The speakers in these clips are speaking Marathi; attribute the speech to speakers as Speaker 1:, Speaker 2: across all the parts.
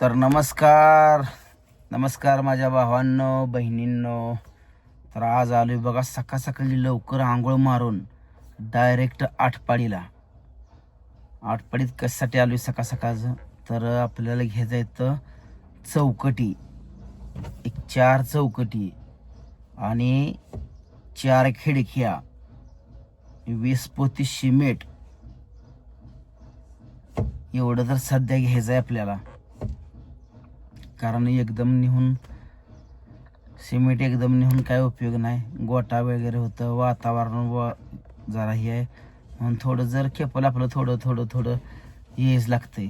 Speaker 1: तर नमस्कार. नमस्कार माझ्या भावांनो बहिणींनो. तर आज आलो आहे बघा सकाळ सकाळी लवकर आंघोळ मारून डायरेक्ट आठपाडीला आठपाडीत कशासाठी आलो आहे सकाळ सकाळचं तर आपल्याला घ्यायचं येतं चौकटी. एक चार चौकटी आणि चार खिडक्या. वीस पोती सिमेंट. एवढं तर सध्या घ्यायचं आहे आपल्याला. कारण एकदम निहून सिमेंट एकदम निहून काय उपयोग नाही. गोटा वगैरे होतं वातावरण व जरा हे आहे. म्हणून थोडं जर खेपल आपलं थोडं थोडं थोडं हेच लागतंय.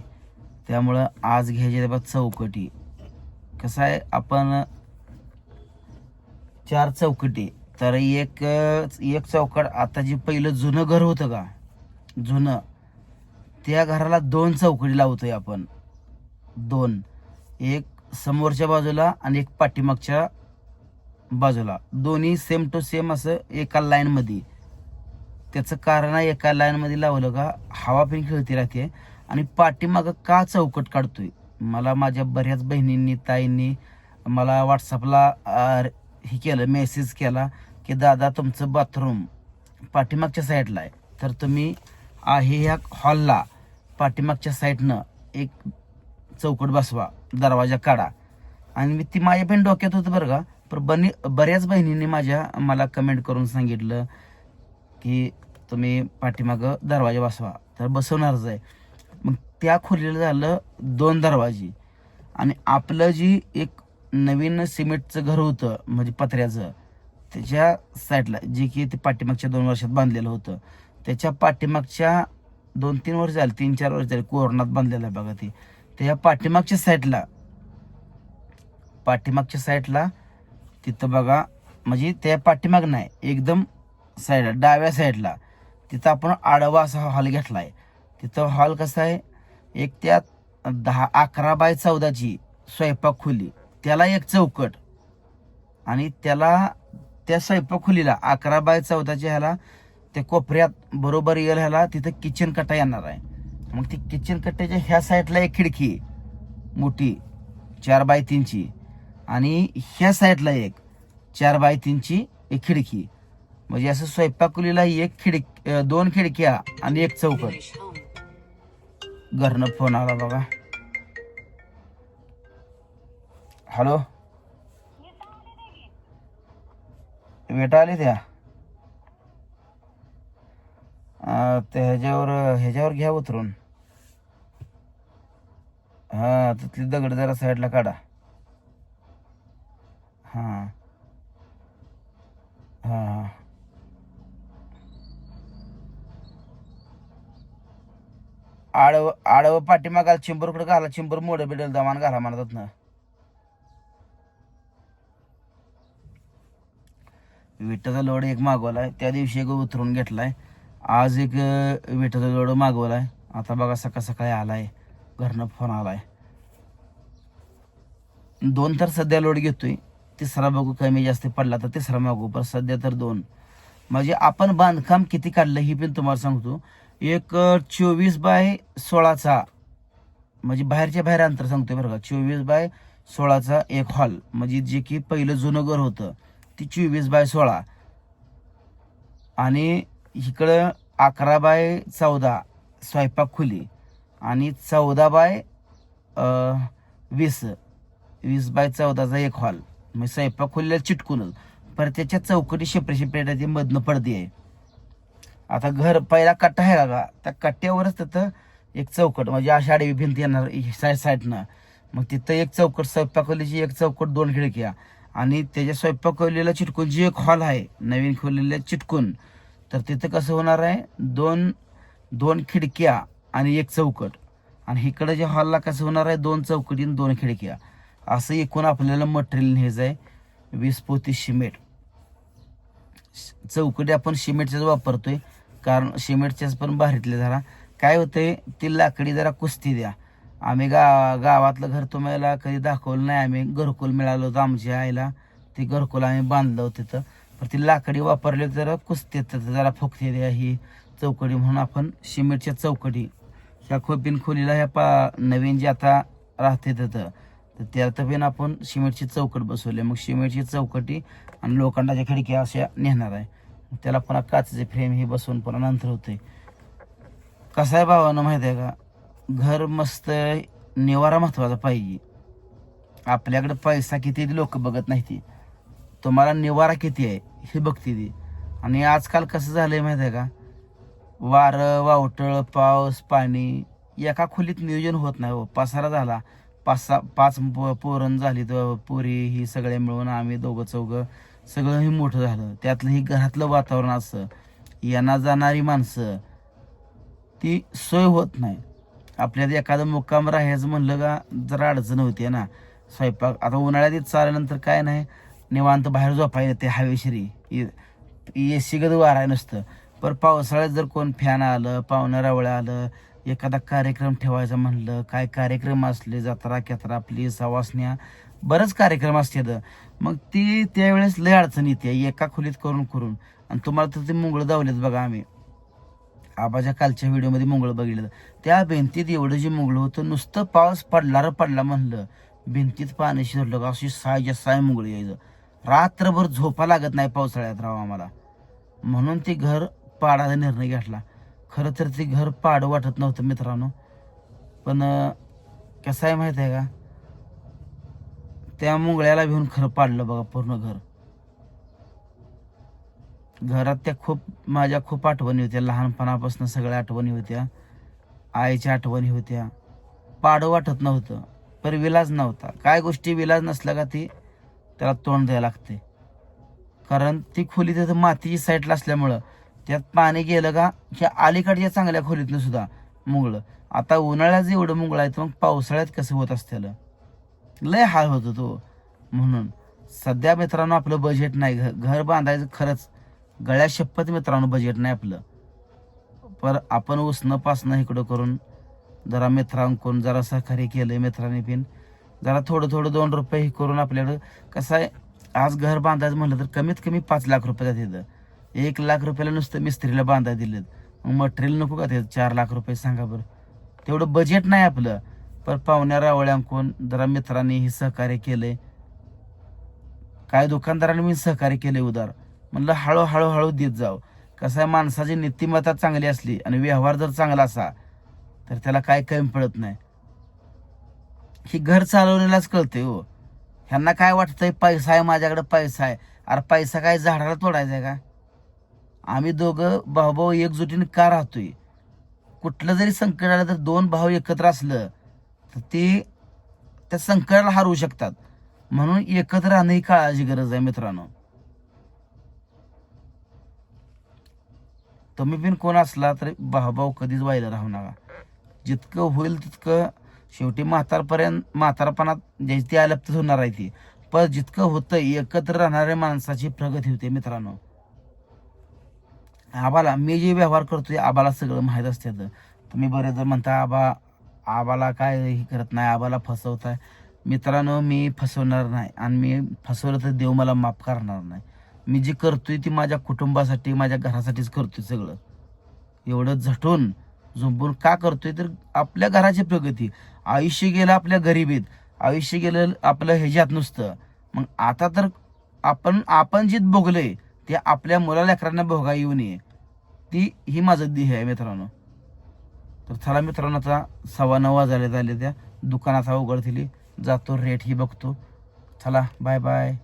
Speaker 1: त्यामुळं आज घ्यायची बाबा चौकटी. कसं आहे आपण चार चौकटी. तर एक एक चौकट आता जे पहिलं जुनं घर होतं का? जुनं. त्या घराला दोन चौकटी लावतोय आपण. दोन. एक समोरच्या बाजूला आणि एक पाठीमागच्या बाजूला. दोन्ही सेम टू सेम असं एका लाईनमध्ये त्याचं कारण आहे एका लाईनमध्ये लावलं का हवा पण खेळती राहते आणि पाठीमागं का चौकट काढतोय? मला माझ्या बऱ्याच बहिणींनी ताईंनी मला व्हॉट्सअपला हे केलं मेसेज केला की दादा तुमचं बाथरूम पाठीमागच्या साईडला आहे. तर तुम्ही आहे ह्या हॉलला पाठीमागच्या साईडनं एक चौकट बसवा दरवाजा काढा. आणि मी ती माझ्या पण डोक्यात होतं बरं का पण बनी बऱ्याच बहिणींनी माझ्या मला कमेंट करून सांगितलं की तुम्ही पाठीमागं दरवाजा बसवा तर बसवणारच आहे. मग त्या खोलीला झालं दोन दरवाजे. आणि आपलं जी एक नवीन सिमेंटचं घर होतं म्हणजे पत्र्याचं त्याच्या साईडला जे की ते पाठीमागच्या दोन वर्षात बांधलेलं होतं त्याच्या पाठीमागच्या दोन तीन वर्ष झाली तीन चार वर्ष झाली कोरोनात बांधलेलं आहे बघा ते. त्या पाठीमागच्या साईडला पाठीमागच्या साईडला तिथं बघा म्हणजे त्या पाठीमाग नाही एकदम साईडला डाव्या साईडला तिथं आपण आडवा असा हॉल घेतला आहे तिथं हॉल कसा आहे? एक त्या दहा अकरा बाय चौदाची स्वयंपाक खोली त्याला एक चौकट. आणि त्याला त्या स्वयंपाक खोलीला अकरा बाय चौदाच्या ह्याला त्या कोपऱ्यात बरोबर येईल ह्याला तिथं किचन कटा येणार आहे. मग ती किचन कट्ट्याच्या ह्या साईडला एक खिडकी मोठी चार बाय तीनची. आणि ह्या साईडला एक चार बाय तीनची एक खिडकी. म्हणजे असं स्वयंपाकुलीला एक खिडक दोन खिडक्या आणि एक चौकट. घरनं फोन आला बाबा हॅलो बेटा आले त्या? ह्याच्यावर ह्याच्यावर घ्या उतरून. हां तिथली दगड जरा साईडला काढा. हां. हां हा. आडव आडव पाठीमागाला चिंबरकडे घाला चिंबर मोड बिडल दमान घाला म्हणतात ना. विटाचा लोड एक मागवलाय त्या दिवशी एक उतरून घेतलाय. आज एक अं, विटाचा लोड मागवलाय. आता बघा सकाळ सकाळी आलाय. घरनं फोन आलाय. दोन तर सध्या लोड घेतोय. तिसरा बघू कमी जास्त पडला तर तिसरा मागू पण सध्या तर दोन. म्हणजे आपण बांधकाम किती काढलं ही पण तुम्हाला सांगतो. एक चोवीस बाय सोळाचा म्हणजे बाहेरच्या बाहेर अंतर सांगतोय बरं का. चोवीस बाय सोळाचा एक हॉल म्हणजे जे की पहिलं जुनं घर होतं ती चोवीस बाय सोळा. आणि इकडं अकरा बाय चौदा स्वयंपाक खुली. आणि चौदा बाय वीस. वीस बाय चौदाचा एक हॉल. म्हणजे स्वयंपाक खोलीला चिटकूनच परत त्याच्या चौकटी शेपरेशेपरेटाची ती मधनं पडदी आहे. आता घर पहिला कट्टा आहे का? त्या कट्ट्यावरच तिथं एक चौकट म्हणजे अशा आडवी भिंत येणार साईड साईडनं. मग तिथं एक चौकट स्वयंपाक खोलीची एक चौकट दोन खिडक्या. आणि त्याच्या स्वयंपाक खोलीला चिटकून जी एक हॉल आहे नवीन खोलीला चिटकून तर तिथं कसं होणार आहे? दोन दोन खिडक्या आणि एक चौकट. आणि इकडं जे हॉलला कसं होणार आहे दोन चौकटी आणि दोन खिडक्या. असं एकूण आपल्याला मटेरियल न्यायचं आहे. वीस पोती सिमेंट चौकटी आपण सिमेंटच्याच वापरतोय. कारण सिमेंटच्याच पण भारीतले जरा. काय होतंय ती लाकडी जरा कुस्ती द्या. आम्ही गा गावातलं घर तुम्हाला कधी दाखवलं नाही. आम्ही घरकुल मिळालं होतं आमच्या आईला. ते घरकुल आम्ही बांधलं होतं तिथं. पण ती लाकडी वापरली तर जरा कुस्ती जरा फुकते द्या ही चौकडी म्हणून आपण सिमेंटच्या चौकटी ह्या खोपीन खोलीला ह्या पा नवीन जे आता राहते तिथं तर त्यात पण आपण सिमेंटची चौकट बसवली. मग सिमेंटची चौकटी आणि लोखंडाच्या खिडक्या अशा नेणार आहे. त्याला पुन्हा काचेचे फ्रेम हे बसवून पुन्हा नंतर होते कसं आहे भावानं माहिती आहे का? घर मस्त निवारा महत्त्वाचा पाहिजे. आपल्याकडे पैसा किती लोक बघत नाही ती. तुम्हाला निवारा किती आहे हे बघते ती. आणि आजकाल कसं झालं आहे माहिती आहे का? वारं वावटळ पाऊस पाणी एका खोलीत नियोजन होत नाही हो पसारा झाला. पाच सहा पाच पो- पोरण झाली तर पोरी ही सगळे मिळून आम्ही दोघं चौघं सगळं हे मोठं झालं. त्यातलं ही घरातलं वातावरण असं येणार जाणारी माणसं ती सोय होत नाही. आपल्याला एखादं मुक्काम राहायचं म्हणलं का जरा अडचण होती ना. स्वयंपाक आता उन्हाळ्यात येत चालल्यानंतर काय नाही निवांत बाहेर झोपायला येते हवेशिरी. ए सी गद वाराय नसतं. पर पावसाळ्यात जर कोण फॅन आलं पाहुणं रावळं आलं एखादा कार्यक्रम ठेवायचा म्हणलं काय कार्यक्रम असले जत्रा केत्रा आपली सवासण्या बरंच कार्यक्रम असते मग ती त्यावेळेस लय अडचण येते एका खोलीत करून करून. आणि तुम्हाला तर ते मुंगळं दावलेत बघा आम्ही. आबाच्या कालच्या व्हिडिओमध्ये मुंगळं बघितलं. त्या भिंतीत एवढं जे मुंगळं होतं नुसतं पाऊस पडला र पडला म्हणलं. भिंतीत पाणी शिरलं का अशी सायच्या साय मुंगळं यायचं. रात्रभर झोपा लागत नाही पावसाळ्यात राव आम्हाला. म्हणून ते घर पाडाचा निर्णय घेतला. खरं तर ते घर पाड वाटत नव्हतं मित्रांनो. पण कसं आहे माहिती आहे का? त्या मुंगळ्याला घेऊन खरं पाडलं बघा पूर्ण घर. घरात त्या खूप माझ्या खूप आठवणी होत्या. लहानपणापासून सगळ्या आठवणी होत्या. आईच्या आठवणी होत्या. पाडं वाटत नव्हतं पर विलाज नव्हता. काय गोष्टी विलाज नसल्या का ती त्याला तोंड द्यायला लागते. कारण ती खोली तिथं मातीची साईडला असल्यामुळं त्यात पाणी गेलं का ह्या अलीकडच्या चांगल्या खोलीतनं सुद्धा मुंगळं. आता उन्हाळ्यात एवढं मुंगळं आहे तर मग पावसाळ्यात कसं होत असतं लय हाल होतो तो म्हणून सध्या मित्रांनो आपलं बजेट नाही. घ- घर बांधायचं खरंच गळ्या शपथ मित्रांनो बजेट नाही आपलं. पर आपण उसणं पासणं इकडं करून जरा मित्रांकडून जरा सहकार्य केलं मित्रांनी पिन जरा थोडं थोडं दोन रुपये हे करून आपल्याकडं कसं आहे आज घर बांधायचं म्हटलं तर कमीत कमी पाच लाख रुपये जाते एक लाख रुपयाला नुसतं मिस्त्रीला बांधाय दिलेत. मग मटेरियल नको का ते चार लाख रुपये सांगा बरं. तेवढं बजेट नाही आपलं. पण पाहुण्या रावळ्यांकून जरा मित्रांनी हे सहकार्य केलंय. काय दुकानदारांनी मी सहकार्य केले उदार. म्हणलं हळूहळू हळू देत जाव. कसं आहे माणसाची नीतिमत्ता चांगली असली आणि व्यवहार जर चांगला असा तर त्याला काय कमी पडत नाही. ही घर चालवण्यालाच कळते हो. ह्यांना काय वाटतंय पैसा आहे माझ्याकडे पैसा आहे. अरे पैसा काय झाडाला तोडायचा आहे का? आम्ही दोघं भाऊभाऊ एकजुटीने का राहतोय? कुठलं जरी संकट आलं तर दोन भाऊ एकत्र असलं तर ते त्या संकटाला हरवू शकतात. म्हणून एकत्र राहणं ही काळाची गरज आहे मित्रांनो. तुम्ही पण कोण असला तरी भाऊभाऊ कधीच व्हायला राहू नका. जितकं होईल तितकं शेवटी म्हातारपर्यंत म्हातारपणात ज्याची ती आलप्त होणार आहे ती. पण जितकं होतं एकत्र राहणाऱ्या माणसाची प्रगती होते मित्रांनो. आबाला मी जे व्यवहार करतोय आबाला सगळं माहीत असते तुम्ही बरेच जर म्हणता आबा आबाला काय हे करत नाही आबाला फसवताय. मित्रांनो मी फसवणार नाही आणि मी फसवलं तर देव मला माफ करणार नाही. मी जे करतोय ते माझ्या कुटुंबासाठी माझ्या घरासाठीच करतोय सगळं. एवढं झटून झुंपून का करतोय? तर आपल्या घराची प्रगती. आयुष्य गेलं आपल्या गरिबीत. आयुष्य गेलं आपलं ह्याच्यात नुसतं. मग आता तर आपण आपण जे भोगलंय ते आपल्या मुला लेकरांना भोगा येऊ नये. ती ही माझं ध्येय आहे मित्रांनो. तर चला मित्रांनो आता सव्वा नऊ वाजायला झाले त्या. दुकानाचा उघड दिली जातो रेट ही बघतो. चला बाय बाय